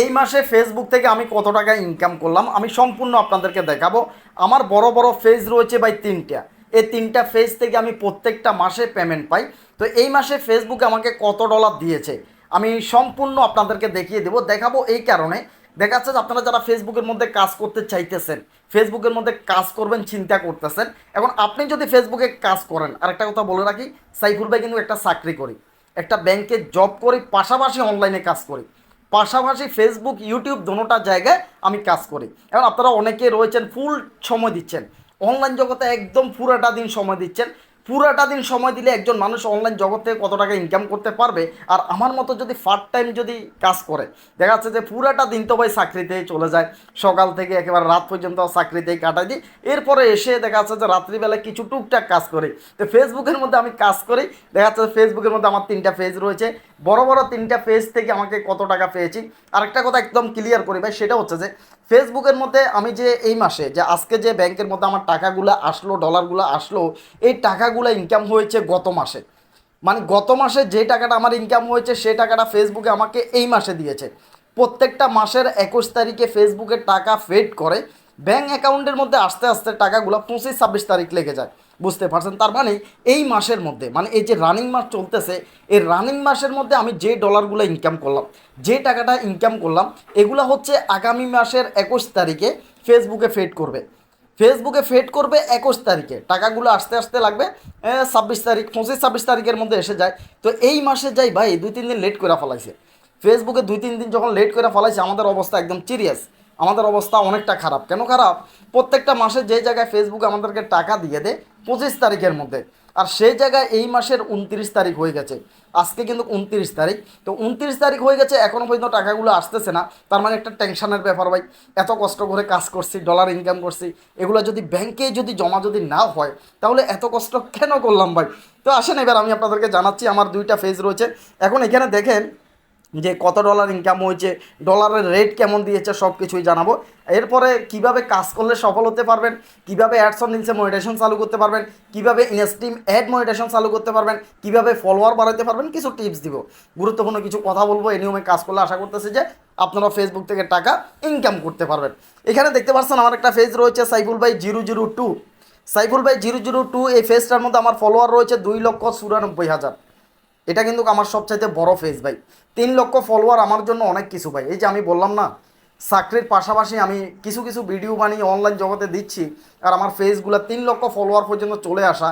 এই মাসে ফেসবুক থেকে আমি কত টাকা ইনকাম করলাম, আমি সম্পূর্ণ আপনাদেরকে দেখাবো। আমার বড় বড় ফেজ রয়েছে ভাই তিনটা। এই তিনটা ফেজ থেকে আমি প্রত্যেকটা মাসে পেমেন্ট পাই। তো এই মাসে ফেসবুক আমাকে কত ডলার দিয়েছে, আমি সম্পূর্ণ আপনাদেরকে দেখিয়ে দেবো। দেখাবো এই কারণে দেখা যাচ্ছে আপনারা যারা ফেসবুকের মধ্যে কাজ করতে চাইতেছেন ফেসবুকের মধ্যে কাজ করবেন, চিন্তা করতেছেন, এখন আপনি যদি ফেসবুকে কাজ করেন আর একটা কথা বলে রাখি, সাইফুল ভাই কিন্তু একটা চাকরি করি, একটা ব্যাংকে জব করি, পাশাপাশি অনলাইনে কাজ করি। পাশাপাশি ফেসবুক ইউটিউব দোনোটা জায়গায় আমি কাজ করি। এখন আপনারা অনেকে রয়েছেন ফুল সময় দিচ্ছেন। অনলাইন জগতে একদম পুরাটা দিন সময় দিচ্ছেন। পুরাটা দিন সময় দিলে একজন মানুষ অনলাইন জগৎ থেকে কত টাকা ইনকাম করতে পারবে? আর আমার মতো যদি পার্ট টাইম যদি কাজ করে, দেখা যাচ্ছে যে পুরাটা দিন তো ভাই চাকরিতেই চলে যায়। সকাল থেকে একেবারে রাত পর্যন্ত চাকরিতেই কাটাই দিই। এরপরে এসে দেখা যাচ্ছে যে রাত্রিবেলা কিছু টুকটাক কাজ করি। তো ফেসবুকের মধ্যে আমি কাজ করি। দেখা যাচ্ছে ফেসবুকের মধ্যে আমার তিনটা পেজ রয়েছে। বড় বড় তিনটা পেজ থেকে আমাকে কত টাকা পেয়েছি। আরেকটা কথা একদম ক্লিয়ার করি ভাই, সেটা হচ্ছে যে ফেসবুকের মধ্যে আমি যে এই মাসে যে আজকে যে ব্যাংকের মধ্যে আমার টাকাগুলো আসলো ডলারগুলো আসলো, এই টাকাগুলো ইনকাম হয়েছে গত মাসে। মানে গত মাসে যে টাকাটা আমার ইনকাম হয়েছে সেই টাকাটা ফেসবুকে আমাকে এই মাসে দিয়েছে। প্রত্যেকটা মাসের একুশ তারিখে ফেসবুকে টাকা ফেড করে। ব্যাঙ্ক অ্যাকাউন্টের মধ্যে আস্তে আস্তে টাকাগুলো পঁচিশ ছাব্বিশ তারিখ লেগে যায়। বুঝতে পারছেন? তার মানে এই মাসের মধ্যে মানে এই যে রানিং মাস চলতেছে, এই রানিং মাসের মধ্যে আমি যে ডলারগুলো ইনকাম করলাম, যে টাকাটা ইনকাম করলাম, এগুলো হচ্ছে আগামী মাসের একুশ তারিখে ফেসবুকে ফেড করবে। ফেসবুকে ফেড করবে একুশ তারিখে। টাকাগুলো আসতে আসতে লাগবে ছাব্বিশ তারিখ, পঁচিশ, ছাব্বিশ তারিখের মধ্যে এসে যায়। তো এই মাসে যাই ভাই, দুই, তিন দিন লেট করে ফেলাইছে। ফেসবুকে দুই, তিন দিন যখন লেট করে ফেলাইছে, আমাদের অবস্থা একদম সিরিয়াস আমাদের অবস্থা অনেকটা খারাপ। কেন খারাপ? প্রত্যেকটা মাসে যে জায়গায় ফেসবুক আমাদেরকে টাকা দিয়ে দেয়, পঁচিশ তারিখের মধ্যে। আর সেই জায়গায় এই মাসের উনত্রিশ তারিখ হয়ে গেছে। আজকে কিন্তু উনত্রিশ তারিখ। তো উনত্রিশ তারিখ হয়ে গেছে এখনও পর্যন্ত টাকাগুলো আসতেছে না। তার মানে একটা টেনশনের ব্যাপার ভাই। এত কষ্ট করে কাজ করছি ডলার ইনকাম করছি। এগুলো যদি ব্যাংকে যদি জমা যদি না হয়, তাহলে এত কষ্ট কেন করলাম ভাই? তো আসেন এবার আমি আপনাদেরকে জানাচ্ছি, আমার দুইটা ফেজ রয়েছে। এখন এখানে দেখেন যে কত ডলার ইনকাম হয়েছে ডলারের রেট কেমন দিয়েছে সব কিছুই জানাব। এরপরে কীভাবে কাজ করলে সফল হতে পারবেন, কীভাবে অ্যাডস অন রিলসে মনিটেশন চালু করতে পারবেন, কীভাবে ইনস্ট্রিম অ্যাড মনিটেশন চালু করতে পারবেন, কীভাবে ফলোয়ার বাড়াতে পারবেন, কিছু টিপস দিব। গুরুত্বপূর্ণ কিছু কথা বলব, এই নিয়মে কাজ করলে আশা করতেছি যে আপনারা ফেসবুক থেকে টাকা ইনকাম করতে পারবেন। এখানে দেখতে পাচ্ছেন আমার একটা ফেজ রয়েছে, সাইফুল ভাই জিরো জিরো টু সাইফুল ভাই জিরো জিরো টু এই ফেজটার মধ্যে আমার ফলোয়ার রয়েছে দুই লক্ষ চুরানব্বই হাজার। এটা কিন্তু আমার সবচাইতে বড় ফেজ ভাই। তিন লক্ষ ফলোয়ার আমার জন্য অনেক কিছু ভাই। এই যে আমি বললাম না, চাকরির পাশাপাশি আমি কিছু কিছু ভিডিও বানিয়ে অনলাইন জগতে দিচ্ছি, আর আমার ফেসগুলো তিন লক্ষ ফলোয়ার পর্যন্ত চলে আসা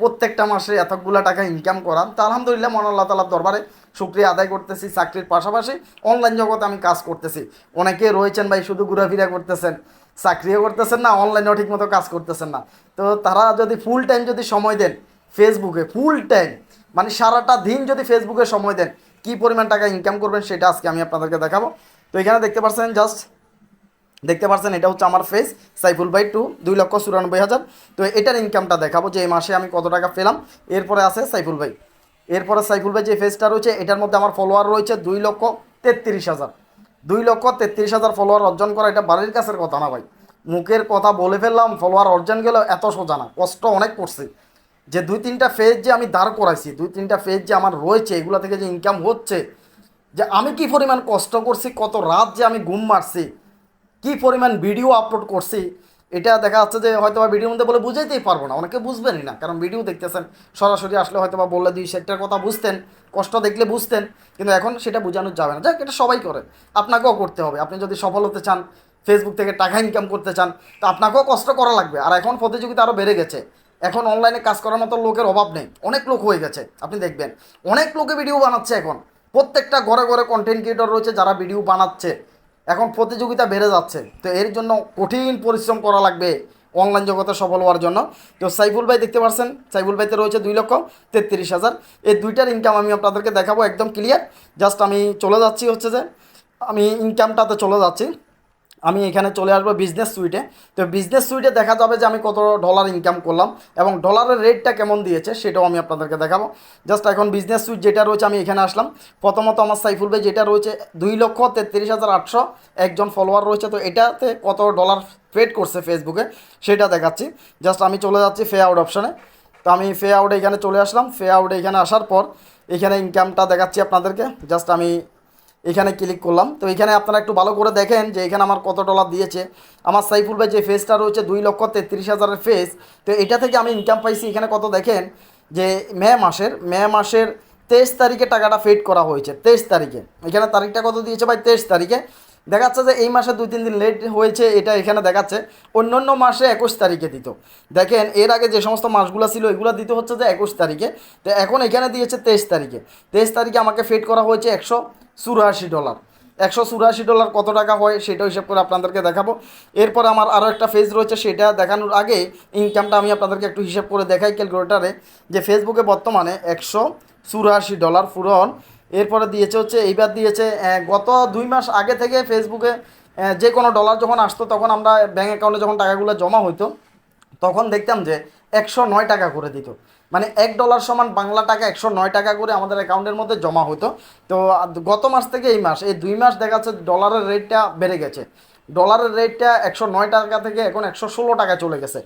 প্রত্যেকটা মাসে এতগুলা টাকা ইনকাম করা। তা আলহামদুলিল্লাহ মন আল্লাহ তালার দরবারে শুক্রিয়া আদায় করতেছি চাকরির পাশাপাশি। অনলাইন জগতে আমি কাজ করতেছি। অনেকে রয়েছেন ভাই, শুধু ঘোরাফেরা করতেছেন, চাকরিও করতেছেন না অনলাইনেও ঠিকমতো কাজ করতেছেন না। তো তারা যদি ফুল টাইম যদি সময় দেন ফেসবুকে ফুল টাইম মানে সারাটা দিন যদি ফেসবুকে সময় দেন, কী পরিমাণ টাকা ইনকাম করবেন সেটা আজকে আমি আপনাদেরকে দেখাবো। তো এখানে দেখতে পাচ্ছেন জাস্ট দেখতে পাচ্ছেন এটা হচ্ছে আমার ফেস সাইফুল বাই টু দুই লক্ষ চুরানব্বই হাজার। তো এটার ইনকামটা দেখাবো যে এই মাসে আমি কত টাকা পেলাম। এরপরে আছে সাইফুল ভাই। এরপরে সাইফুল ভাই যে ফেসটা রয়েছে, এটার মধ্যে আমার ফলোয়ার রয়েছে দুই লক্ষ তেত্রিশ হাজার। দুই লক্ষ তেত্রিশ হাজার ফলোয়ার অর্জন করা এটা বাড়ির কাছের কথা না ভাই। মুখের কথা বলে ফেললাম ফলোয়ার অর্জন গেলেও এত সোজা না, কষ্ট অনেক করছি। যে দুই তিনটা ফেজ যে আমি দাঁড় করাইছি, দুই তিনটা ফেজ যে আমার রয়েছে, এগুলো থেকে যে ইনকাম হচ্ছে, যে আমি কি পরিমাণ কষ্ট করছি, কত রাত যে আমি ঘুম মারছি, কি পরিমাণ ভিডিও আপলোড করছি, এটা দেখা যাচ্ছে যে হয়তো বা ভিডিওর মধ্যে বলে বুঝাইতেই পারব না, অনেকে বুঝবেনই না, কারণ ভিডিও দেখতেছেন, সরাসরি আসলে হয়তো বা বললে দুই সেক্টর কথা বুঝতেন, কষ্ট দেখলে বুঝতেন, কিন্তু এখন সেটা বোঝানো যাবে না। যাক, এটা সবাই করে, আপনাকেও করতে হবে, আপনি যদি সফল হতে চান ফেসবুক থেকে টাকা ইনকাম করতে চান, তো আপনাকেও কষ্ট করা লাগবে, আর এখন প্রতিযোগিতা আরও বেড়ে গেছে এখন অনলাইনে কাজ করার মতো লোকের অভাব নেই। অনেক লোক হয়ে গেছে, আপনি দেখবেন। অনেক লোকে ভিডিও বানাচ্ছে এখন। প্রত্যেকটা ঘরে ঘরে কন্টেন্ট ক্রিয়েটর রয়েছে যারা ভিডিও বানাচ্ছে। এখন প্রতিযোগিতা বেড়ে যাচ্ছে। তো এর জন্য কঠিন পরিশ্রম করা লাগবে অনলাইন জগতে সফল হওয়ার জন্য। তো সাইফুল ভাই দেখতে পাচ্ছেন সাইফুল ভাইতে রয়েছে দুই লক্ষ তেত্রিশ হাজার। এই দুইটার ইনকাম আমি আপনাদেরকে দেখাবো একদম ক্লিয়ার জাস্ট আমি চলে যাচ্ছি হচ্ছে যে, আমি ইনকামটাতে চলে যাচ্ছি। আমি এখানে চলে আসব বিজনেস সুইটে তো বিজনেস সুইটে দেখা যাবে যে আমি কত ডলার ইনকাম করলাম এবং ডলারের রেটটা কেমন দিয়েছে সেটাও আমি আপনাদেরকে দেখাবো। জাস্ট এখন বিজনেস সুইট যেটা রয়েছে আমি এখানে আসলাম। প্রথমত আমার সাইফুল ভাই যেটা রয়েছে দুই লক্ষ তেত্রিশ হাজার আটশো একজন ফলোয়ার রয়েছে। তো এটাতে কত ডলার পেড করছে ফেসবুকে সেটা দেখাচ্ছি। জাস্ট আমি চলে যাচ্ছি ফে আউট অপশানে তো আমি ফে আউটে এখানে চলে আসলাম। ফে আউটে এখানে আসার পর এখানে ইনকামটা দেখাচ্ছি আপনাদেরকে। জাস্ট আমি এখানে ক্লিক করলাম। তো এখানে আপনারা একটু ভালো করে দেখেন যে এখানে আমার কত ডলার দিয়েছে। আমার সাইফুল ভাই যে ফেসটা রয়েছে দুই লক্ষ তেত্রিশ হাজারের ফেস তো এটা থেকে আমি ইনকাম পাইছি। এখানে কত দেখেন যে মে মাসের মে মাসের তেইশ তারিখে টাকাটা ফেড করা হয়েছে, তেইশ তারিখে। এখানে তারিখটা কত দিয়েছে ভাই? তেইশ তারিখে। দেখাচ্ছে যে এই মাসে দুই তিন দিন লেট হয়েছে, এটা এখানে দেখাচ্ছে। অন্য অন্য মাসে একুশ তারিখে দিত। দেখেন, এর আগে যে সমস্ত মাসগুলো ছিল, এগুলো দিতে হচ্ছে যে একুশ তারিখে। তো এখন এখানে দিয়েছে তেইশ তারিখে। তেইশ তারিখে আমাকে ফেড করা হয়েছে একশো চুরাশি ডলার। একশো চুরাশি ডলার কত টাকা হয় সেটা হিসাব করে আপনাদেরকে দেখাবো। এরপর আমার আরও একটা ফেজ রয়েছে, সেটা দেখানোর আগে ইনকামটা আমি আপনাদেরকে একটু হিসাব করে দেখাই ক্যালকুলেটারে, যে ফেসবুকে বর্তমানে একশো চুরাশি ডলার ফুরন এরপরে দিয়েছে হচ্ছে, এইবার দিয়েছে গত দুই মাস আগে থেকে ফেসবুকে যে কোনো ডলার যখন আসতো, তখন আমরা ব্যাঙ্ক অ্যাকাউন্টে যখন টাকাগুলো জমা হইতো, তখন দেখতাম যে একশো নয় টাকা করে দিত। মানে এক ডলার সমান বাংলা টাকা, একশো নয় টাকা করে আমাদের অ্যাকাউন্টের মধ্যে জমা হতো তো গত মাস থেকে এই মাস, এই দুই মাস দেখা যাচ্ছে ডলারের রেটটা বেড়ে গেছে। ডলারের রেটটা একশো নয় টাকা থেকে এখন একশো ষোলো টাকা চলে গেছে।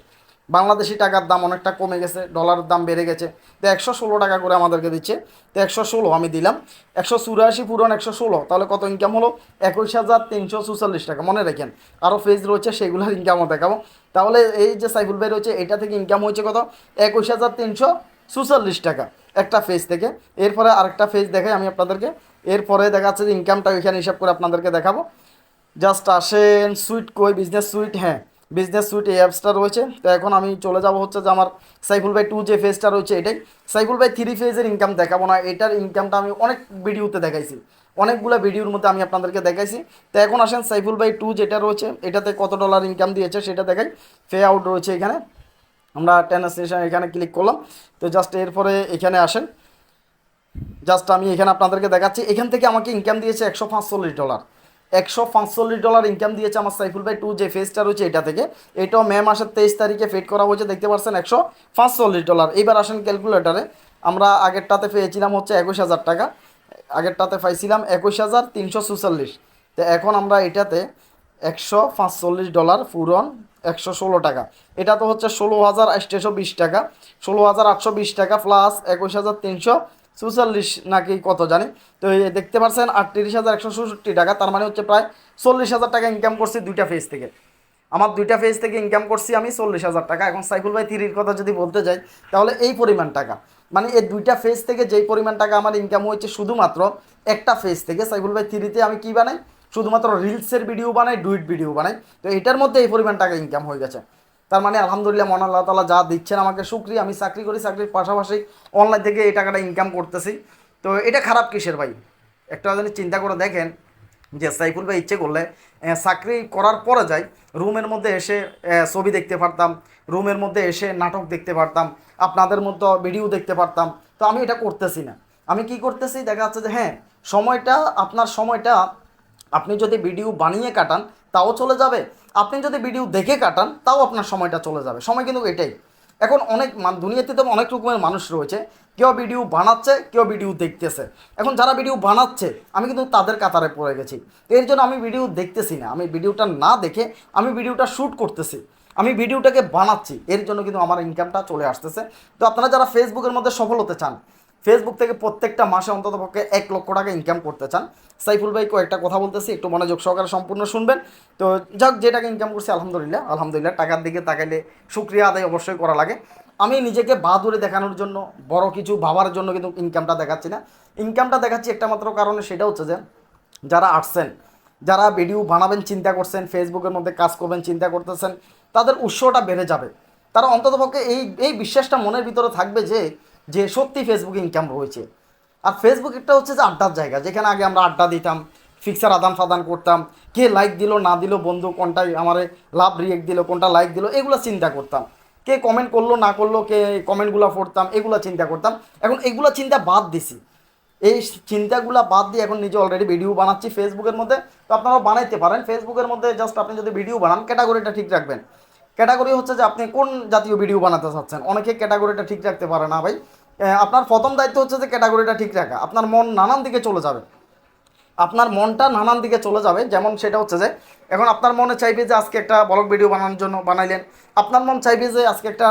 বাংলাদেশি টাকার দাম অনেকটা কমে গেছে ডলারের দাম বেড়ে গেছে। তো একশো ষোলো টাকা করে আমাদেরকে দিচ্ছে। তো একশো ষোলো আমি দিলাম। একশো চুরাশি পুরন একশো ষোলো, তাহলে কত ইনকাম হলো? একুশ হাজার তিনশো চুচল্লিশ টাকা, মনে রাখেন। আরও ফেজ রয়েছে, সেগুলোর ইনকামও দেখাবো। তাহলে এই যে সাইফুল ভাই রয়েছে, এটা থেকে ইনকাম হয়েছে কত? একুশ হাজার তিনশো চুচল্লিশ টাকা একটা ফেজ থেকে। এরপরে আরেকটা ফেজ দেখাই আমি আপনাদেরকে। এরপরে দেখা যাচ্ছে যে ইনকামটা ওইখানে হিসাব করে আপনাদেরকে দেখাবো। জাস্ট আসেন সুইট কই বিজনেস সুইট হ্যাঁ। বিজনেস সুইট এই অ্যাপসটা রয়েছে। তো এখন আমি চলে যাব হচ্ছে যে আমার সাইফুল ভাই টু যে ফেজটা রয়েছে এটাই। সাইফুল ভাই থ্রি ফেজের ইনকাম দেখাবো না, এটার ইনকামটা আমি অনেক ভিডিওতে দেখাইছি। অনেকগুলো ভিডিওর মধ্যে আমি আপনাদেরকে দেখাইছি। তো এখন আসেন সাইফুল ভাই টু যেটা রয়েছে, এটাতে কত ডলার ইনকাম দিয়েছে সেটা দেখাই। ফে আউট রয়েছে এখানে। আমরা টেন স্টেশন এখানে ক্লিক করলাম। তো জাস্ট এরপরে এখানে আসেন। জাস্ট আমি এখানে আপনাদেরকে দেখাচ্ছি। এখান থেকে আমাকে ইনকাম দিয়েছে একশো ডলার একশো পাঁচচল্লিশ ডলার ইনকাম দিয়েছে আমার সাইফুল ভাই টু যে ফেজটা রয়েছে এটা থেকে। এটাও মে মাসের তেইশ তারিখে ফেড করা হয়েছে, দেখতে পাচ্ছেন একশো পাঁচচল্লিশ ডলার। এবার আসেন ক্যালকুলেটারে আমরা আগেরটাতে পেয়েছিলাম হচ্ছে একুশ হাজার টাকা। আগেরটাতে পাইছিলাম একুশ হাজার তিনশো চুচল্লিশ তো এখন আমরা এটাতে একশো পাঁচচল্লিশ ডলার পূরণ একশো ষোলো টাকা। এটা তো হচ্ছে ষোলো হাজার আটশো বিশ টাকা। ষোলো হাজার আটশো বিশ টাকা প্লাস একুশ হাজার তিনশো চুচল্লিশ নাকি কত জানি। তো দেখতে পাচ্ছেন আটত্রিশ হাজার একশো চৌষট্টি টাকা, তার মানে হচ্ছে প্রায় চল্লিশ হাজার টাকা ইনকাম করছি দুইটা ফেজ থেকে। আমার দুইটা ফেজ থেকে ইনকাম করছি আমি চল্লিশ হাজার টাকা। এখন সাইফুল ভাই তিরির কথা যদি বলতে যাই, তাহলে এই পরিমাণ টাকা। মানে এই দুইটা ফেজ থেকে যেই পরিমাণ টাকা আমার ইনকাম হয়েছে, শুধুমাত্র একটা ফেজ থেকে। সাইফুল ভাই থ্রিতে আমি কী বানাই? শুধুমাত্র রিলসের ভিডিও বানাই ডুইট ভিডিও বানাই। তো এটার মধ্যে এই পরিমাণ টাকা ইনকাম হয়ে গেছে। তার মানে আলহামদুলিল্লাহ মন আল্লাহ তালা যা দিচ্ছেন আমাকে সুক্রিয়া আমি চাকরি করি, চাকরির পাশাপাশি অনলাইন থেকে এই টাকাটা ইনকাম করতেছি। তো এটা খারাপ কিসের ভাই? একটা জিনিস চিন্তা করে দেখেন যে সাইফুল ভাই ইচ্ছে করলে চাকরি করার পরে যাই, রুমের মধ্যে এসে ছবি দেখতে পারতাম, রুমের মধ্যে এসে নাটক দেখতে পারতাম, আপনাদের মতো ভিডিও দেখতে পারতাম। তো আমি এটা করতেছি না। আমি কি করতেছি? দেখা যাচ্ছে যে হ্যাঁ সময়টা, আপনার সময়টা আপনি যদি ভিডিও বানিয়ে কাটান তাও চলে যাবে। আপনি যদি ভিডিও দেখে কাটান, তাও আপনার সময়টা চলে যাবে। সময় কিন্তু এটাই। এখন অনেক দুনিয়াতে তো অনেক রকমের মানুষ রয়েছে। কেউ ভিডিও বানাচ্ছে, কেউ ভিডিও দেখতেছে। এখন যারা ভিডিও বানাচ্ছে, আমি কিন্তু তাদের কাতারে পড়ে গেছি। এর জন্য আমি ভিডিও দেখতেছি না। আমি ভিডিওটা না দেখে আমি ভিডিওটা শ্যুট করতেছি। আমি ভিডিওটাকে বানাচ্ছি। এর জন্য কিন্তু আমার ইনকামটা চলে আসতেছে। তো আপনারা যারা ফেসবুকের মধ্যে সফল হতে চান ফেসবুক থেকে প্রত্যেকটা মাসে অন্তত পক্ষে এক লক্ষ টাকা ইনকাম করতে চান। সাইফুল ভাই, কয়েকটা কথা বলতেছি, একটু মনোযোগ সহকারে সম্পূর্ণ শুনবেন। তো যাক যে টাকা ইনকাম করছি, আলহামদুলিল্লাহ আলহামদুলিল্লাহ, টাকার দিকে তাকাইলে সুক্রিয়া আদায় অবশ্যই করা লাগে। আমি নিজেকে বাহাদুরে দেখানোর জন্য, বড় কিছু ভাবার জন্য কিন্তু ইনকামটা দেখাচ্ছি না। ইনকামটা দেখাচ্ছি একটা মাত্র কারণে, সেটা হচ্ছে যে, যারা আসছেন, যারা ভিডিও বানাবেন, চিন্তা করছেন ফেসবুকের মধ্যে কাজ করবেন, চিন্তা করতেছেন, তাদের উৎসটা বেড়ে যাবে। তারা অন্ততপক্ষে এই এই বিশ্বাসটা মনের ভিতরে থাকবে যে যে সত্যি ফেসবুকে ইনকাম রয়েছে। আর ফেসবুক একটা হচ্ছে যে আড্ডার জায়গা, যেখানে আগে আমরা আড্ডা দিতাম ফিক্সার আদান ফাদান করতাম, কে লাইক দিল, না দিল, বন্ধু কোনটাই আমার লাভ রিয়েক্ট দিল, কোনটা লাইক দিল, এগুলো চিন্তা করতাম। কে কমেন্ট করল, না করল, কে কমেন্টগুলো পড়তাম এগুলো চিন্তা করতাম। এখন এগুলো চিন্তা বাদ দিছি। এই চিন্তাগুলো বাদ দিয়ে এখন নিজে অলরেডি ভিডিও বানাচ্ছি ফেসবুকের মধ্যে। তো আপনারা বানাইতে পারেন। ফেসবুকের মধ্যে জাস্ট আপনি যদি ভিডিও বানান ক্যাটাগরিটা ঠিক রাখবেন। ক্যাটাগরি হচ্ছে যে আপনি কোন জাতীয় ভিডিও বানাতে চাচ্ছেন? অনেকে ক্যাটাগরিটা ঠিক রাখতে পারে না ভাই। আপনার প্রথম দায়িত্ব হচ্ছে যে ক্যাটাগরিটা ঠিক রাখা। আপনার মন নানান দিকে চলে যাবে। আপনার মনটা নানান দিকে চলে যাবে। যেমন সেটা হচ্ছে যে, এখন আপনার মনে চাইবে যে আজকে একটা ব্লগ ভিডিও বানানোর জন্য বানাইলেন। আপনার মন চাইবে যে আজকে একটা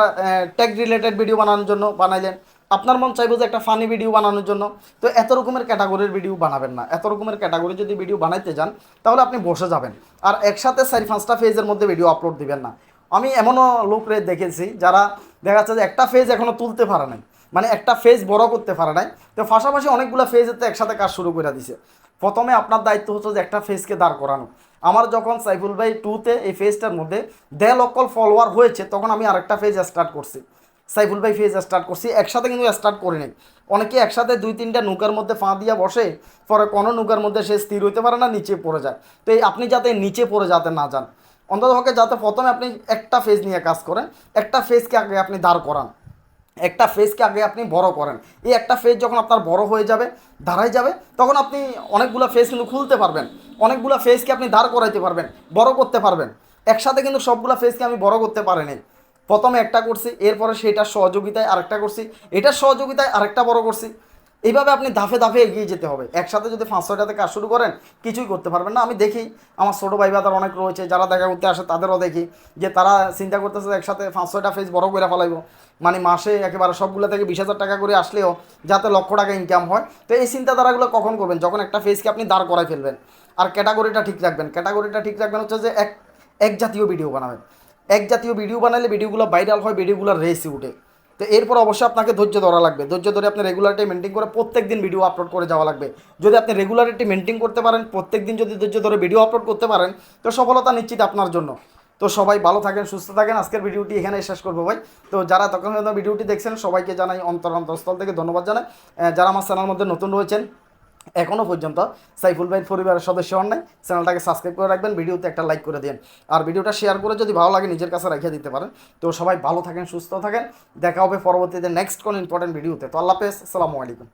ট্যাগ রিলেটেড ভিডিও বানানোর জন্য বানাইলেন। আপনার মন চাইবে যে একটা ফানি ভিডিও বানানোর জন্য। তো এত রকমের ক্যাটাগরির ভিডিও বানাবেন না। এত রকমের ক্যাটাগরি যদি ভিডিও বানাইতে যান, তাহলে আপনি বসে যাবেন। আর একসাথে চারি পাঁচটা ফেজের মধ্যে ভিডিও আপলোড দিবেন না। আমি এমনও লোকরে দেখেছি যারা দেখা যাচ্ছে যে একটা ফেজ এখনও তুলতে পারে নাই। মানে একটা ফেজ বড় করতে পারে নাই। তো পাশাপাশি অনেকগুলো ফেজের তো একসাথে কাজ শুরু করে দিছে। প্রথমে আপনার দায়িত্ব হচ্ছে যে একটা ফেজকে দাঁড় করানো। আমার যখন সাইফুল ভাই টুতে এই ফেজটার মধ্যে দেড় লক্ষ ফলোয়ার হয়েছে, তখন আমি আরেকটা ফেজ স্টার্ট করছি। সাইফুল ভাই ফেজ স্টার্ট করছি। একসাথে কিন্তু স্টার্ট করে নেই। অনেকে একসাথে দুই তিনটা নৌকার মধ্যে ফাঁ দিয়া বসে, পরে কোনো নৌকার মধ্যে সে স্থির হইতে পারে না, নিচে পড়ে যায়। তো এই আপনি যাতে নিচে পড়ে যাতে না যান অন্ততপক্ষে যাতে প্রথমে আপনি একটা ফেজ নিয়ে কাজ করেন, একটা ফেজকে আগে আপনি দাঁড় করান, একটা ফেজকে আগে আপনি বড় করেন। এই একটা ফেজ যখন আপনার বড় হয়ে যাবে দাঁড়াই যাবে, তখন আপনি অনেকগুলো ফেজ কিন্তু খুলতে পারবেন, অনেকগুলো ফেজকে আপনি দাঁড় করাইতে পারবেন, বড় করতে পারবেন। একসাথে কিন্তু সবগুলো ফেজকে আমি বড় করতে পারিনি। প্রথমে একটা করছি, এরপরে সেটার সহযোগিতায় আরেকটা করছি, এটার সহযোগিতায় আরেকটা বড় করছি। এইভাবে আপনি ধাপে ধাপে এগিয়ে যেতে হবে। একসাথে যদি পাঁচ ছয়টাতে কাজ শুরু করেন, কিছুই করতে পারবেন না। আমি দেখি, আমার ছোটো ভাই বাদার অনেক রয়েছে, যারা দেখা করতে আসে, তাদেরও দেখি যে তারা চিন্তা করতেছে একসাথে পাঁচ ছয়টা ফেজ বড় করে ফেলাইব। মানে মাসে একেবারে সবগুলো থেকে বিশ হাজার টাকা করে আসলেও যাতে লক্ষ টাকা ইনকাম হয়। তো এই চিন্তাধারাগুলো কখন করবেন? যখন একটা ফেজকে আপনি দাঁড় করাই ফেলবেন। আর ক্যাটাগরিটা ঠিক রাখবেন। ক্যাটাগরিটা ঠিক রাখবেন হচ্ছে যে এক এক জাতীয় ভিডিও বানাবেন। এক জাতীয় ভিডিও বানালে ভিডিওগুলো ভাইরাল হয় ভিডিওগুলো রেসে উঠে। তো এরপর অবশ্যই আপনাকে ধৈর্য ধরা লাগবে। ধৈর্য ধরে আপনি রেগুলারিটি মেনটেন করে প্রত্যেক দিন ভিডিও আপলোড করে যাওয়া লাগবে। যদি আপনি রেগুলারিটি মেনটেন করতে পারেন প্রত্যেক দিন যদি ধৈর্য ধরে ভিডিও আপলোড করতে পারেন, তো সফলতা নিশ্চিত আপনার জন্য। তো সবাই ভালো থাকেন, সুস্থ থাকেন। আজকের ভিডিওটি এখানে শেষ করব ভাই। তো যারা তখন ভিডিওটি দেখছেন, সবাইকে জানাই অন্তর অন্তরস্থল থেকে ধন্যবাদ জানাই। যারা আমার চ্যানেল মধ্যে নতুন রয়েছেন এখনও পর্যন্ত সাইফুল ভাইয়ের পরিবারের সদস্য হন নাই। চ্যানেলটাকে সাবস্ক্রাইব করে রাখবেন, ভিডিওতে একটা লাইক করে দিন আর ভিডিওটা শেয়ার করে যদি ভালো লাগে, নিজের কাছে রেখে দিতে পারেন। তো সবাই ভালো থাকেন, সুস্থ থাকেন। দেখা হবে পরবর্তীতে নেক্সট কোনো ইম্পর্টেন্ট ভিডিওতে তো আল্লাহ হাফেজ, আসসালামু আলাইকুম।